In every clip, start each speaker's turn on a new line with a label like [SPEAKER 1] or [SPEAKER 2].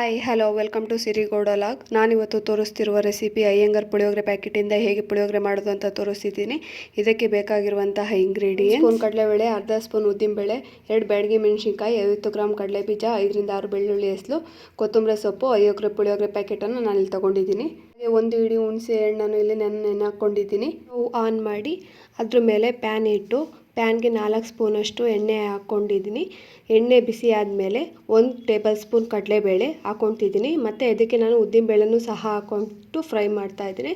[SPEAKER 1] Hi hello welcome to ಸಿರಿಗೋಡಲಾಗ್ ನಾನಿವತ್ತು ತೋರಿಸ್ತಿರುವ ರೆಸಿಪಿ ಅಯ್ಯಂಗರ್ ಪುಳಿಯೋಗರೆ ಪ್ಯಾಕೆಟಿಂದ ಹೇಗೆ ಪುಳಿಯೋಗರೆ ಮಾಡೋದು ಅಂತ ತೋರಿಸ್ತಿದ್ದೀನಿ. ಇದಕ್ಕೆ ಬೇಕಾಗಿರುವಂತಹ ಇಂಗ್ರೀಡಿಯೆಂಟ್ ಸ್ಪೂನ್ ಕಡಲೆಬೇಳೆ, ಅರ್ಧ ಸ್ಪೂನ್ ಉದ್ದಿನಬೇಳೆ ಎರಡು ಬ್ಯಾಡಗಿ ಮೆಣಸಿನ್ಕಾಯಿ, ಐವತ್ತು ಗ್ರಾಮ್ ಕಡಲೆ ಬೀಜ, ಐದರಿಂದ ಆರು ಬೆಳ್ಳುಳ್ಳಿ ಹೆಸಲು, ಕೊತ್ತಂಬರಿ ಸೊಪ್ಪು ಅಯ್ಯೋಗ್ರೆ ಪುಳಿಯೋಗರೆ ಪ್ಯಾಕೆಟನ್ನು ನಾನು ಇಲ್ಲಿ ತೊಗೊಂಡಿದ್ದೀನಿ. ಒಂದು ಹಿಡಿ ಹುಣಸೆ ಹಣ್ಣನ್ನು ಇಲ್ಲಿ ನಾನು ನೆನೆ ಹಾಕ್ಕೊಂಡಿದ್ದೀನಿ ಆನ್ ಮಾಡಿ ಅದ್ರ ಮೇಲೆ ಪ್ಯಾನ್ ಇಟ್ಟು ಪ್ಯಾನ್ಗೆ ನಾಲ್ಕು ಸ್ಪೂನಷ್ಟು ಎಣ್ಣೆ ಹಾಕ್ಕೊಂಡಿದ್ದೀನಿ. ಎಣ್ಣೆ ಬಿಸಿ ಆದಮೇಲೆ ಒಂದು ಟೇಬಲ್ ಸ್ಪೂನ್ ಕಡಲೆಬೇಳೆ ಹಾಕ್ಕೊತಿದ್ದೀನಿ ಮತ್ತು ಇದಕ್ಕೆ ನಾನು ಉದ್ದಿನಬೇಳೆನೂ ಸಹ ಹಾಕ್ಕೊಂಡು ಫ್ರೈ ಮಾಡ್ತಾ ಇದ್ದೀನಿ.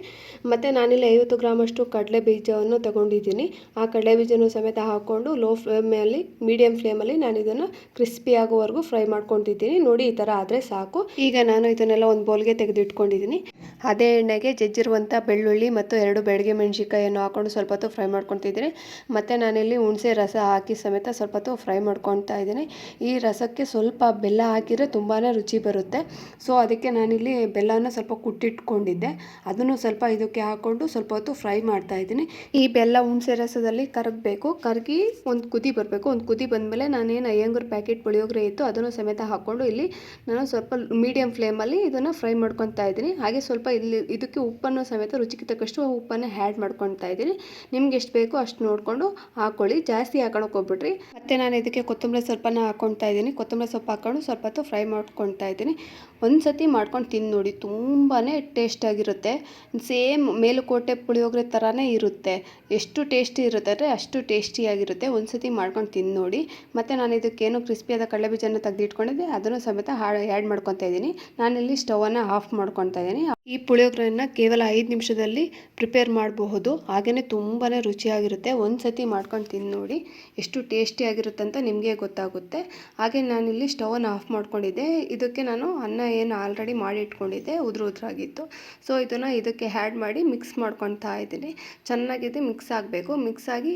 [SPEAKER 1] ಮತ್ತು ನಾನಿಲ್ಲಿ ಐವತ್ತು ಗ್ರಾಮಷ್ಟು ಕಡಲೆ ಬೀಜವನ್ನು ತಗೊಂಡಿದ್ದೀನಿ. ಆ ಕಡಲೆ ಬೀಜನೂ ಸಮೇತ ಹಾಕ್ಕೊಂಡು ಲೋ ಫ್ಲೇಮಲ್ಲಿ ಮೀಡಿಯಮ್ ಫ್ಲೇಮಲ್ಲಿ ನಾನು ಇದನ್ನು ಕ್ರಿಸ್ಪಿ ಆಗೋವರೆಗೂ ಫ್ರೈ ಮಾಡ್ಕೊತಿದ್ದೀನಿ ನೋಡಿ ಈ ಥರ ಆದರೆ ಸಾಕು. ಈಗ ನಾನು ಇದನ್ನೆಲ್ಲ ಒಂದು ಬೌಲ್ಗೆ ತೆಗೆದಿಟ್ಕೊಂಡಿದ್ದೀನಿ. ಅದೇ ಎಣ್ಣೆಗೆ ಜಜ್ಜಿರುವಂಥ ಬೆಳ್ಳುಳ್ಳಿ ಮತ್ತು ಎರಡು ಬೆಳಗ್ಗೆ ಮೆಣಸಿಕಾಯನ್ನು ಹಾಕ್ಕೊಂಡು ಸ್ವಲ್ಪ ಹೊತ್ತು ಫ್ರೈ ಮಾಡ್ಕೊತಿದ್ದೀನಿ ಮತ್ತು ನಾನಿಲ್ಲಿ ಹುಣಸೆ ರಸ ಹಾಕಿ ಸಮೇತ ಸ್ವಲ್ಪ ಹೊತ್ತು ಫ್ರೈ ಮಾಡ್ಕೊತಾ ಇದ್ದೀನಿ. ಈ ರಸಕ್ಕೆ ಸ್ವಲ್ಪ ಬೆಲ್ಲ ಹಾಕಿದರೆ ತುಂಬಾ ರುಚಿ ಬರುತ್ತೆ. ಸೊ, ಅದಕ್ಕೆ ನಾನಿಲ್ಲಿ ಬೆಲ್ಲನ ಸ್ವಲ್ಪ ಕುಟ್ಟಿಟ್ಕೊಂಡಿದ್ದೆ. ಅದನ್ನು ಸ್ವಲ್ಪ ಇದಕ್ಕೆ ಹಾಕ್ಕೊಂಡು ಸ್ವಲ್ಪ ಹೊತ್ತು ಫ್ರೈ ಮಾಡ್ತಾ ಇದ್ದೀನಿ. ಈ ಬೆಲ್ಲ ಹುಣಸೆ ರಸದಲ್ಲಿ ಕರಗಬೇಕು. ಕರಗಿ ಒಂದು ಕುದಿ ಬರಬೇಕು. ಒಂದು ಕುದಿ ಬಂದಮೇಲೆ ನಾನೇನು ಅಯ್ಯಂಗೂರು ಪ್ಯಾಕೆಟ್ ಪುಳಿಯೋಗರೆ ಇತ್ತು ಅದನ್ನು ಸಮೇತ ಹಾಕ್ಕೊಂಡು ಇಲ್ಲಿ ನಾನು ಸ್ವಲ್ಪ ಮೀಡಿಯಮ್ ಫ್ಲೇಮಲ್ಲಿ ಇದನ್ನು ಫ್ರೈ ಮಾಡ್ಕೊತಾ ಇದ್ದೀನಿ. ಹಾಗೆ ಸ್ವಲ್ಪ ಇಲ್ಲಿ ಇದಕ್ಕೆ ಉಪ್ಪನ್ನು ಸಮೇತ ರುಚಿಗೆ ತಕ್ಕಷ್ಟು ಉಪ್ಪನ್ನು ಆ್ಯಡ್ ಮಾಡ್ಕೊತಾ ಇದ್ದೀನಿ ನಿಮ್ಗೆ ಎಷ್ಟು ಬೇಕೋ ಅಷ್ಟು ನೋಡಿಕೊಂಡು ಹಾಕ್ಕೊಳ್ಳಿ ಜಾಸ್ತಿ ಹಾಕೊಳಕ್ಕೆ ಹೋಗ್ಬಿಟ್ರಿ ಮತ್ತು ನಾನು ಇದಕ್ಕೆ ಕೊತ್ತಂಬರಿ ಸೊಪ್ಪನ್ನು ಹಾಕ್ಕೊತಾ ಇದ್ದೀನಿ. ಕೊತ್ತಂಬರಿ ಸೊಪ್ಪು ಹಾಕ್ಕೊಂಡು ಸ್ವಲ್ಪ ಹೊತ್ತು ಫ್ರೈ ಮಾಡ್ಕೊತಾ ಇದ್ದೀನಿ. ಒಂದು ಸತಿ ಮಾಡ್ಕೊಂಡು ತಿಂದು ನೋಡಿ. ತುಂಬಾ ಟೇಸ್ಟಾಗಿರುತ್ತೆ ಸೇಮ್ ಮೇಲುಕೋಟೆ ಪುಳಿಯೋಗರೆ ಥರನೇ ಇರುತ್ತೆ. ಎಷ್ಟು ಟೇಸ್ಟಿ ಇರುತ್ತೆ ಅಂದರೆ ಅಷ್ಟು ಟೇಸ್ಟಿಯಾಗಿರುತ್ತೆ ಒಂದು ಸತಿ ಮಾಡ್ಕೊಂಡು ತಿಂದು ನೋಡಿ. ಮತ್ತು ನಾನು ಇದಕ್ಕೇನು ಕ್ರಿಸ್ಪಿಯಾದ ಕಡಲೆ ಬೀಜನ ತೆಗೆದಿಟ್ಕೊಂಡಿದ್ದೆ. ಅದನ್ನು ಸಮೇತ ಆ್ಯಡ್ ಮಾಡ್ಕೊತಾ ಇದ್ದೀನಿ. ನಾನಿಲ್ಲಿ ಸ್ಟವನ್ನು ಆಫ್ ಮಾಡ್ಕೊತಾ ಇದ್ದೀನಿ. ಈ ಪುಳಿಯೋಗರೆನ ಕೇವಲ ಐದು ನಿಮಿಷದಲ್ಲಿ ಪ್ರಿಪೇರ್ ಮಾಡಬಹುದು. ಹಾಗೆಯೇ ತುಂಬಾ ರುಚಿಯಾಗಿರುತ್ತೆ. ಒಂದು ಸತಿ ಮಾಡ್ಕೊಂಡು ತಿಂದು ನೋಡಿ ಎಷ್ಟು ಟೇಸ್ಟಿಯಾಗಿರುತ್ತೆ ಅಂತ ನಿಮಗೆ ಗೊತ್ತಾಗುತ್ತೆ. ಹಾಗೆ ನಾನಿಲ್ಲಿ ಸ್ಟವನ್ನು ಆಫ್ ಮಾಡ್ಕೊಂಡಿದ್ದೆ. ಇದಕ್ಕೆ ನಾನು ಅನ್ನ ಏನು ಆಲ್ರೆಡಿ ಮಾಡಿ ಇಟ್ಕೊಂಡಿದ್ದೆ ಉದುರು ಉದುರಾಗಿತ್ತು. ಸೊ, ಇದನ್ನು ಇದಕ್ಕೆ ಆ್ಯಡ್ ಮಾಡಿ ಮಿಕ್ಸ್ ಮಾಡ್ಕೊತಾ ಇದ್ದೀನಿ. ಚೆನ್ನಾಗಿದೆ ಮಿಕ್ಸ್ ಆಗಬೇಕು. ಮಿಕ್ಸ್ ಆಗಿ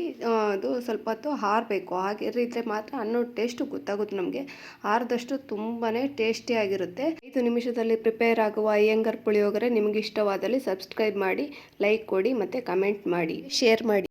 [SPEAKER 1] ಅದು ಸ್ವಲ್ಪ ಹೊತ್ತು ಹಾರಬೇಕು ಹಾಗೆ ಮಾತ್ರ ಅನ್ನೋ ಟೇಸ್ಟು ಗೊತ್ತಾಗುತ್ತೆ ನಮಗೆ. ಆರದಷ್ಟು ತುಂಬಾ ಟೇಸ್ಟಿಯಾಗಿರುತ್ತೆ ಐದು ನಿಮಿಷದಲ್ಲಿ ಪ್ರಿಪೇರ್ ಆಗುವ ಅಯ್ಯಂಗರ್ ಪುಳಿಯೋಗರೆ ನಿಮಗೆ ಇಷ್ಟವಾದಲ್ಲಿ ಸಬ್ಸ್ಕ್ರೈಬ್ ಮಾಡಿ ಲೈಕ್ ಕೊಡಿ ಮತ್ತು ಕಮೆಂಟ್ ಮಾಡಿ ಶೇರ್ ಮಾಡಿ.